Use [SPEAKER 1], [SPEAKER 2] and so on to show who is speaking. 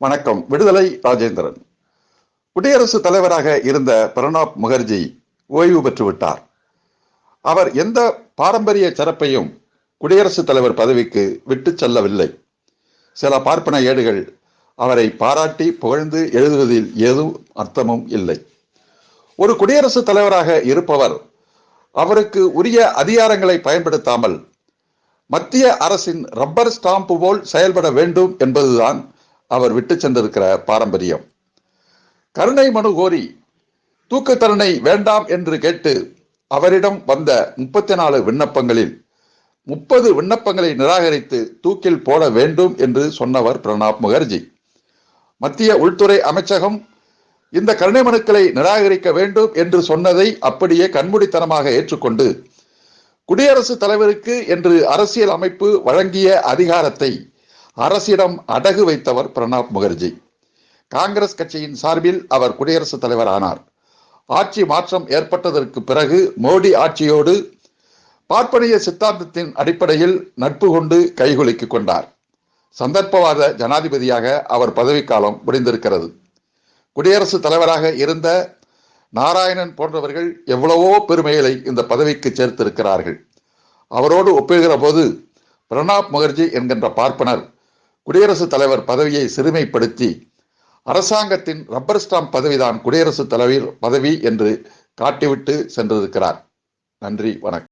[SPEAKER 1] வணக்கம். விடுதலை ராஜேந்திரன். குடியரசுத் தலைவராக இருந்த பிரணாப் முகர்ஜி ஓய்வு பெற்றுவிட்டார் அவர் எந்த பாரம்பரிய சிறப்பையும் குடியரசுத் தலைவர் பதவிக்கு விட்டு செல்லவில்லை. சில பார்ப்பன ஏடுகள் அவரை பாராட்டி புகழ்ந்து எழுதுவதில் ஏதும் அர்த்தமும் இல்லை. ஒரு குடியரசுத் தலைவராக இருப்பவர் அவருக்கு உரிய அதிகாரங்களை பயன்படுத்தாமல் மத்திய அரசின் ரப்பர் ஸ்டாம்பு போல் செயல்பட வேண்டும் என்பதுதான் அவர் விட்டு சென்றிருக்கிற பாரம்பரியம். கருணை மனு கோரி தூக்கு தண்டனை வேண்டாம் என்று கேட்டு அவரிடம் வந்த முப்பத்தி நாலு விண்ணப்பங்களில் முப்பது விண்ணப்பங்களை நிராகரித்து தூக்கில் போட வேண்டும் என்று சொன்னவர் பிரணாப் முகர்ஜி. மத்திய உள்துறை அமைச்சகம் இந்த கருணை மனுக்களை நிராகரிக்க வேண்டும் என்று சொன்னதை அப்படியே கண்மூடித்தனமாக ஏற்றுக்கொண்டு குடியரசுத் தலைவருக்கு என்று அரசியல் அமைப்பு வழங்கிய அதிகாரத்தை அரசிடம் அடகு வைத்தவர் பிரணாப் முகர்ஜி. காங்கிரஸ் கட்சியின் சார்பில் அவர் குடியரசுத் தலைவர் ஆனார் ஆட்சி மாற்றம் ஏற்பட்டதற்கு பிறகு மோடி ஆட்சியோடு பார்ப்பனிய சித்தாந்தத்தின் அடிப்படையில் நட்பு கொண்டு கைகுலுக்கிக் கொண்டார். சந்தர்ப்பவாத ஜனாதிபதியாக அவர் பதவிக்காலம் முடிந்திருக்கிறது. குடியரசுத் தலைவராக இருந்த நாராயணன் போன்றவர்கள் எவ்வளவோ பெருமைகளை இந்த பதவிக்கு சேர்த்திருக்கிறார்கள். அவரோடு ஒப்பிடுகிற போது பிரணாப் முகர்ஜி என்கின்ற பார்ப்பனர் குடியரசுத் தலைவர் பதவியை சிறுமைப்படுத்தி அரசாங்கத்தின் ரப்பர் ஸ்டாம்ப் பதவிதான் குடியரசுத் தலைவர் பதவி என்று காட்டிவிட்டு சென்றிருக்கிறார். நன்றி வணக்கம்.